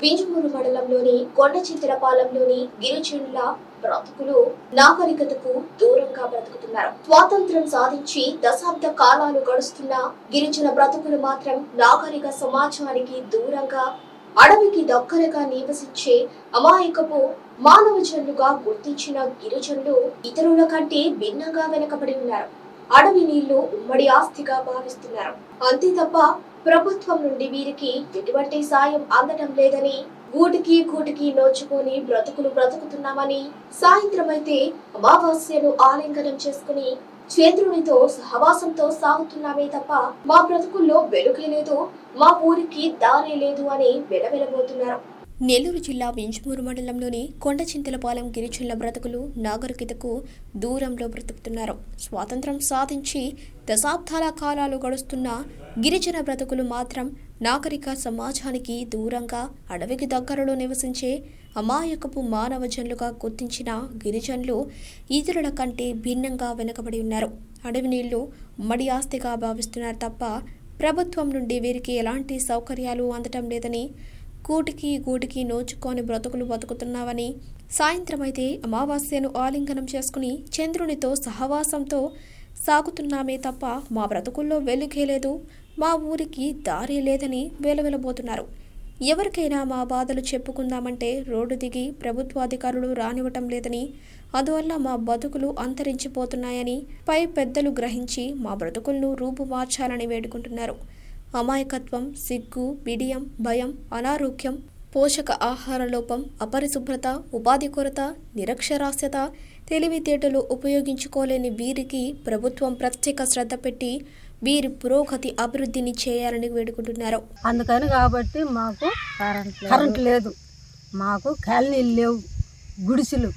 బీజమూరు మండలంలోని కొండచిత్తలపాలెంలోని గిరిజనుల బ్రతుకులు నాగరికతకు దూరంగా బ్రతుకుతున్నారు. స్వాతంత్రం సాధించి దశాబ్ద కాలాలు గడుస్తున్న గిరిజన బ్రతుకులు మాత్రం నాగరిక సమాజానికి దూరంగా అడవికి దగ్గరగా నివసించే అమాయకపు మానవ జన్లుగా గుర్తించిన గిరిజనులు ఇతరుల కంటే భిన్నంగా వెనకబడి ఉన్నారు. అడవి నీళ్ళు ఉమ్మడి ఆస్తిగా భావిస్తున్నారు. అంతే తప్ప ప్రభుత్వం నుండి వీరికి ఎటువంటి సాయం అందడం లేదని గూటికి గూటికి నోచుకొని బ్రతుకులు బ్రతుకుతున్నామని సాయంత్రం అయితే అమావాస్యను ఆలింగనం చేసుకుని చంద్రునితో సహవాసంతో సాగుతున్నామే తప్ప మా బ్రతుకుల్లో వెలుగే లేదు మా ఊరికి దారి లేదు అని వెలవెలబోతున్నారు. నెల్లూరు జిల్లా వింజమూరు మండలంలోని కొండచింతలపాలెం గిరిజనుల బ్రతుకులు నాగరికతకు దూరంలో బ్రతుకుతున్నారు. స్వాతంత్రం సాధించి దశాబ్దాల కాలాలు గడుస్తున్న గిరిజన బ్రతుకులు మాత్రం నాగరిక సమాజానికి దూరంగా అడవికి దగ్గరలో నివసించే అమాయకపు మానవ జన్లుగా గుర్తించిన గిరిజనులు ఇతరుల కంటే భిన్నంగా వెనుకబడి ఉన్నారు. అడవి నీళ్ళు మడి ఆస్తిగా భావిస్తున్నారు తప్ప ప్రభుత్వం నుండి వీరికి ఎలాంటి సౌకర్యాలు అందటం లేదని కూటికి గూటికి నోచుకొని బ్రతుకులు బతుకుతున్నావని సాయంత్రం అయితే అమావాస్యను ఆలింగనం చేసుకుని చంద్రునితో సహవాసంతో సాగుతున్నామే తప్ప మా బ్రతుకుల్లో వెలుగే లేదు మా ఊరికి దారి లేదని వెలవెలబోతున్నారు. ఎవరికైనా మా బాధలు చెప్పుకుందామంటే రోడ్డు దిగి ప్రభుత్వాధికారులు రానివ్వటం లేదని అందువల్ల మా బతుకులు అంతరించిపోతున్నాయని పై పెద్దలు గ్రహించి మా బ్రతుకులను రూపు మార్చాలని వేడుకుంటున్నారు. అమాయకత్వం సిగ్గు బిడియం భయం అనారోగ్యం పోషక ఆహార లోపం అపరిశుభ్రత ఉపాధి కొరత నిరక్షరాస్యత తెలివితేటలు ఉపయోగించుకోలేని వీరికి ప్రభుత్వం ప్రత్యేక శ్రద్ధ పెట్టి వీరి పురోగతి అభివృద్ధిని చేయాలని వేడుకుంటున్నారు. అందుకని కాబట్టి మాకు కరెంట్ లేదు. మాకు కాలనీలు లేవు. గుడిసెలు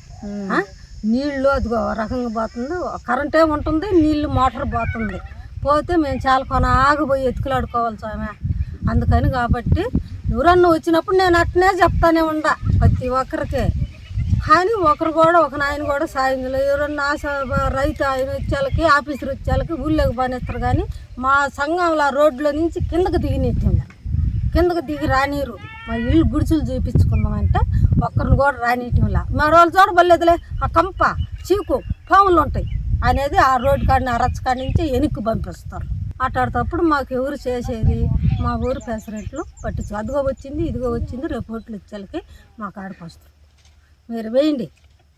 అదిగో ఒక రకంగా పోతుంది. కరెంటే ఉంటుంది నీళ్ళు మోటార్ పోతుంది. పోతే మేము చాలా కొన ఆగిపోయి ఎత్తుకులాడుకోవాలి స్వామి. అందుకని కాబట్టి ఎవరన్నా వచ్చినప్పుడు నేను అట్నే చెప్తానే ఉండా ప్రతి ఒక్కరికి. కానీ ఒకరు కూడా ఒక నాయన కూడా సాయం చేయలేదు. ఎవరన్నా ఆశ రైతు ఆయన వచ్చేళ్ళకి ఆఫీసర్ వచ్చేళ్ళకి ఊళ్ళోకి పనిస్తారు కానీ మా సంఘంలో రోడ్లో నుంచి కిందకు దిగినట్టుంది కిందకు దిగి రానీరు. మా ఇల్లు గుడిసెలు చూపించుకుందామంటే ఒక్కరిని కూడా రానియటంలా మరో రోజు చూడబడలేదులే ఆ కంప చీకు పాములు ఉంటాయి. అనేది ఆ రోడ్డు కాడిని అరచకాడి నుంచి వెనక్కి పంపిస్తారు. అట్లాడేటప్పుడు మాకు ఎవరు చేసేది? మా ఊరు పెసరెట్లు పట్టించు అదిగో వచ్చింది ఇదిగో వచ్చింది రిపోర్ట్లు ఓట్లు మా కాడికి వస్తారు. మీరు వేయండి.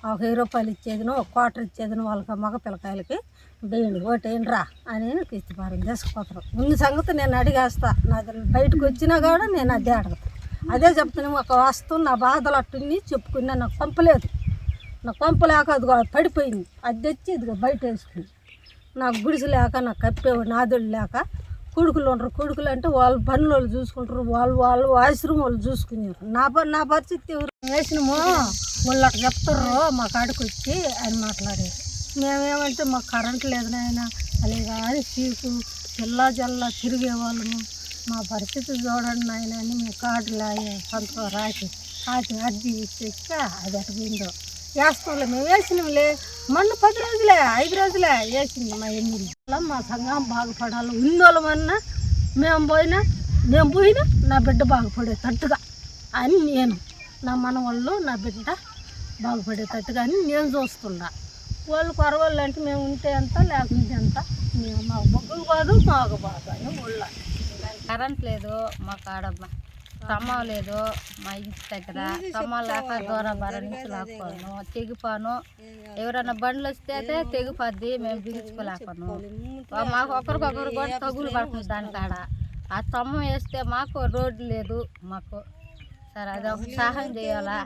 ఒక వెయ్యి రూపాయలు ఇచ్చేదినో ఒక క్వార్టర్ ఇచ్చేదినో వాళ్ళకి మగ పిల్లకాయలకి వేయండి. ఓటేయండి రా అని కిస్తిపారం చేసుకుపోతారు. ముందు సంగతి నేను అడిగేస్తా. నాది బయటకు వచ్చినా కూడా నేను అదే అడగతా. అదే చెప్తాను ఒక వస్తువు నా బాధలు అట్టుని చెప్పుకున్నా నాకు పంపలేదు. నాకు పంపలేక అదిగో పడిపోయింది. అది తెచ్చి ఇదిగో బయట వేసుకుంది. నాకు గుడిసె లేక నాకు కప్పేవాడు నాదుడు లేక కొడుకులు ఉండరు. కొడుకులు అంటే వాళ్ళు పనులు వాళ్ళు చూసుకుంటారు. వాళ్ళు వాళ్ళు ఆశ్రమం వాళ్ళు చూసుకున్నారు నా నా పరిస్థితి ఎవరు? వేసినమో వాళ్ళు అట్లా చెప్తారు. మా కాడికి వచ్చి అని మాట్లాడారు. మేమేమంటే మాకు కరెంట్ లేదు నాయన అలాగా అని చీకు చిల్లా జల్లా తిరిగే వాళ్ళము మా పరిస్థితి చూడండి నాయన అని మేము కార్డులు సంతకం రాసి రాసి అర్జీ ఇచ్చేస్తే అది అటు పోయిందో వేస్తాంలే మేము వేసినాంలే మొన్న పది రోజులే ఐదు రోజులే వేసింది మా ఎన్ని మా సంఘం బాగుపడాలి. ఉన్నోళ్ళమన్నా మేము పోయినా మేము పోయినా నా బిడ్డ బాగుపడేటట్టుగా అని నేను నా మనవాళ్ళు నా బిడ్డ బాగుపడేటట్టుగా అని నేను చూస్తున్నా. వాళ్ళు కొరవాళ్ళు అంటే మేము ఉంటే ఎంత లేకుంటే ఎంత మేము మాకు బొగ్గులు బాదు మాకు బాదు అని కరెంట్ లేదు మాకు ఆడ స్తంభం లేదు మా ఇంటి దగ్గర స్తంభం లేక దూరం బర నుంచి లాక్కోను తెగిపోను. ఎవరైనా బండ్లు వస్తే తెగిపోద్ది మేము బిగించుకోలేకపోను మాకు ఒకరికొకరు కూడా తగులు పడుతుంది దాని కాడ. ఆ స్తంభం వేస్తే మాకు రోడ్డు లేదు మాకు. సరే అది ఒక సహాయం చేయాలా?